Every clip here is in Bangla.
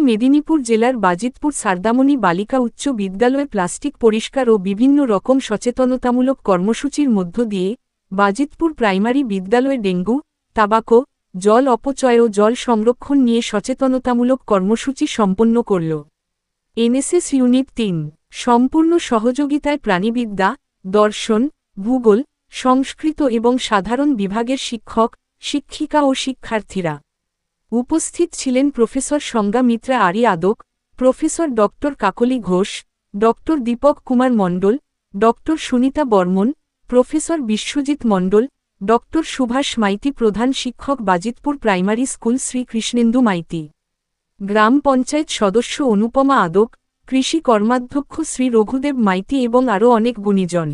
মেদিনীপুর জেলার বাজিতপুর সারদামণি বালিকা উচ্চ বিদ্যালয়ে প্লাস্টিক পরিষ্কার ও বিভিন্ন রকম সচেতনতামূলক কর্মসূচির মধ্য দিয়ে বাজিতপুর প্রাইমারি বিদ্যালয়ে ডেঙ্গু, তাবাকো, জল অপচয় ও জল সংরক্ষণ নিয়ে সচেতনতামূলক কর্মসূচি সম্পন্ন করল। এনএসএস ইউনিট তিন, সম্পূর্ণ সহযোগিতায় প্রাণীবিদ্যা, দর্শন, ভূগোল, সংস্কৃত এবং সাধারণ বিভাগের শিক্ষক, শিক্ষিকা ও শিক্ষার্থীরা। উপস্থিত ছিলেন professor Sangya Mitra Ari Adak, professor doctor Kakali Ghosh, doctor Dipak Kumar Mondal, doctor Sunita Barman, professor Biswajit Mondal, doctor Subhas Maity প্রধান শিক্ষক বাজিতপুর প্রাইমারি স্কুল শ্রী কৃষ্ণেন্দু মাইতি। গ্রাম পঞ্চায়েত সদস্য অনুপমা আদক, কৃষি কর্মাধ্যক্ষ শ্রী রঘুদেব মাইতি এবং আরও অনেক গুণীজন।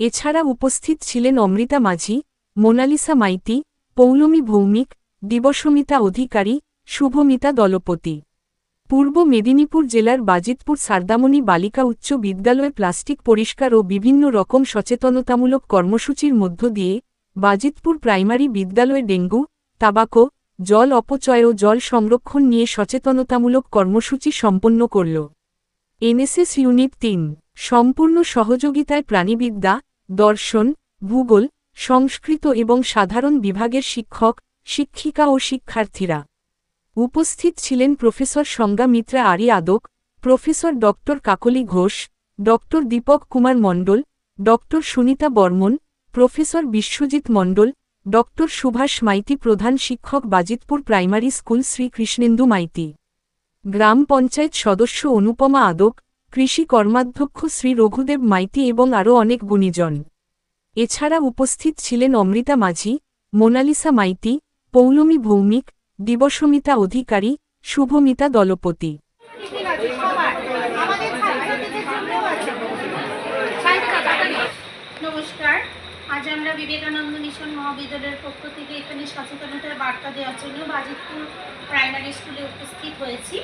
এছাড়া উপস্থিত ছিলেন অমৃতা মাঝি, মোনালিসা মাইতি, পৌলমী ভৌমিক দিবসমিতা অধিকারী, শুভমিতা দলপতি। পূর্ব মেদিনীপুর জেলার বাজিতপুর সারদামণি বালিকা উচ্চ বিদ্যালয়ে প্লাস্টিক পরিষ্কার ও বিভিন্ন রকম সচেতনতামূলক কর্মসূচির মধ্য দিয়ে বাজিতপুর প্রাইমারি বিদ্যালয়ে ডেঙ্গু, তাবাকো, জল অপচয় ও জল সংরক্ষণ নিয়ে সচেতনতামূলক কর্মসূচি সম্পন্ন করল। এনএসএস ইউনিট তিন, সম্পূর্ণ সহযোগিতায় প্রাণীবিদ্যা, দর্শন, ভূগোল, সংস্কৃত এবং সাধারণ বিভাগের শিক্ষক শিক্ষিকা ও শিক্ষার্থীরা। উপস্থিত ছিলেন professor Sangya Mitra Ari Adak, professor doctor Kakali Ghosh, doctor Dipak Kumar Mondal, doctor Sunita Barman, professor Biswajit Mondal, doctor Subhas Maity প্রধান শিক্ষক বাজিতপুর প্রাইমারি স্কুল শ্রী কৃষ্ণেন্দু মাইতি। গ্রাম পঞ্চায়েত সদস্য অনুপমা আদক, কৃষি কর্মাধ্যক্ষ শ্রী রঘুদেব মাইতি এবং আরও অনেক গুণীজন। এছাড়া উপস্থিত ছিলেন অমৃতা মাঝি, মোনালিসা মাইতি পৌলমী ভৌমিক, দিবসমিতা অধিকারী, শুভমিতা দলপতি। নমস্কার আজ আমরা বিবেকানন্দ মিশন মহাবিদ্যালয়ের পক্ষ থেকে এখানে সচেতনতার বার্তা দেওয়ার জন্য বাজিতপুর প্রাইমারি স্কুলে উপস্থিত হয়েছি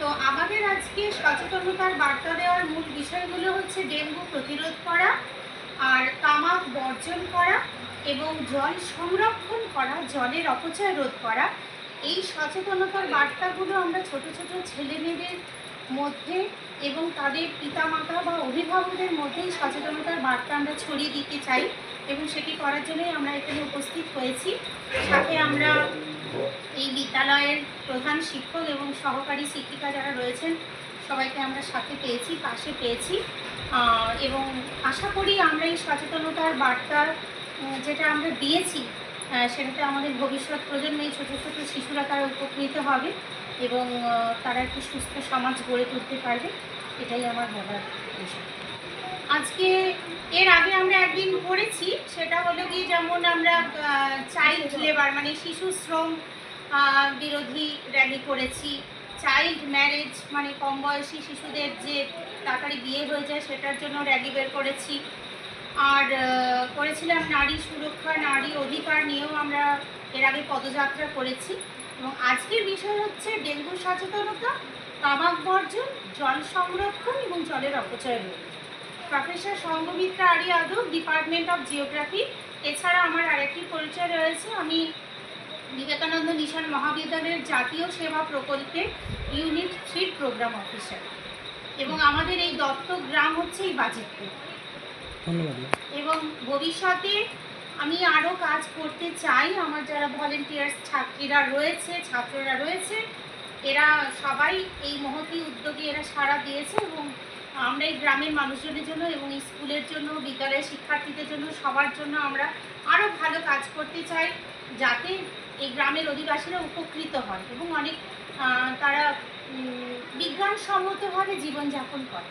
তো আমাদের আজকে সচেতনতার বার্তা দেওয়ার মূল বিষয়গুলো হচ্ছে ডেঙ্গু প্রতিরোধ করা আর তামাক বর্জন করা এবং জল সংরক্ষণ করা, জলের অপচয় রোধ করা, এই সচেতনতার বার্তাগুলো আমরা ছোট ছোট ছেলেমেয়েদের মধ্যে এবং তাদের পিতামাতা বা অভিভাবকদের মধ্যে সচেতনতার বার্তা আমরা ছড়িয়ে দিতে চাই এবং সেটি করার জন্যই আমরা এখানে উপস্থিত হয়েছি। সাথে আমরা এই বিদ্যালয়ের প্রধান শিক্ষক এবং সহকারী শিক্ষিকা যারা রয়েছেন, সবাইকে আমরা সাথে পেয়েছি, পাশে পেয়েছি। এবং আশা করি আমরা এই সচেতনতার বার্তা যেটা আমরা দিয়েছি সেটা আমাদের ভবিষ্যৎ প্রজন্মে ছোটো ছোটো শিশুরা তারা উপকৃত হবে এবং তারা একটি সুস্থ সমাজ গড়ে তুলতে পারবে, এটাই আমার বলার আজকে এর আগে আমরা একদিন করেছি, সেটা হলো গিয়ে যেমন আমরা চাইল্ড লেবার মানে শিশু শ্রম বিরোধী র্যালি করেছি। চাইল্ড ম্যারেজ মানে কম বয়সী শিশুদের যে তাড়াতাড়ি বিয়ে হয়ে যায়, সেটার জন্য র্যালি বের করেছি। আর করেছিলাম নারী সুরক্ষা, নারী অধিকার নিয়েও আমরা এর আগে পদযাত্রা করেছি। এবং আজকের বিষয় হচ্ছে ডেঙ্গু সচেতনতা, তামাক বর্জন, জল সংরক্ষণ এবং জলের অপচয় রোধ। প্রফেসর সঙ্গমিত্রা আরি আদব ডিপার্টমেন্ট অফ জিওগ্রাফি এছাড়া আমার আরেকটি পরিচয় রয়েছে, আমি বিবেকানন্দ মিশন মহাবিদ্যালয়ের জাতীয় সেবা প্রকল্পে ইউনিট থ্রির প্রোগ্রাম অফিসার এবং আমাদের এই দত্তক গ্রাম হচ্ছে এই বাজিতপুর। এবং ভবিষ্যতে আমি আরও কাজ করতে চাই। আমার যারা ভলেন্টিয়ার্স ছাত্রীরা রয়েছে, ছাত্ররা রয়েছে, এরা সবাই এই মহতি উদ্যোগে এরা সাড়া দিয়েছে এবং আমরা এই গ্রামের মানুষজনের জন্য এবং স্কুলের জন্য, বিদ্যালয়ের শিক্ষার্থীদের জন্য, সবার জন্য আমরা আরও ভালো কাজ করতে চাই যাতে এই গ্রামের অধিবাসীরা উপকৃত হয় এবং অনেক তারা বিজ্ঞানসম্মতভাবে জীবনযাপন করে।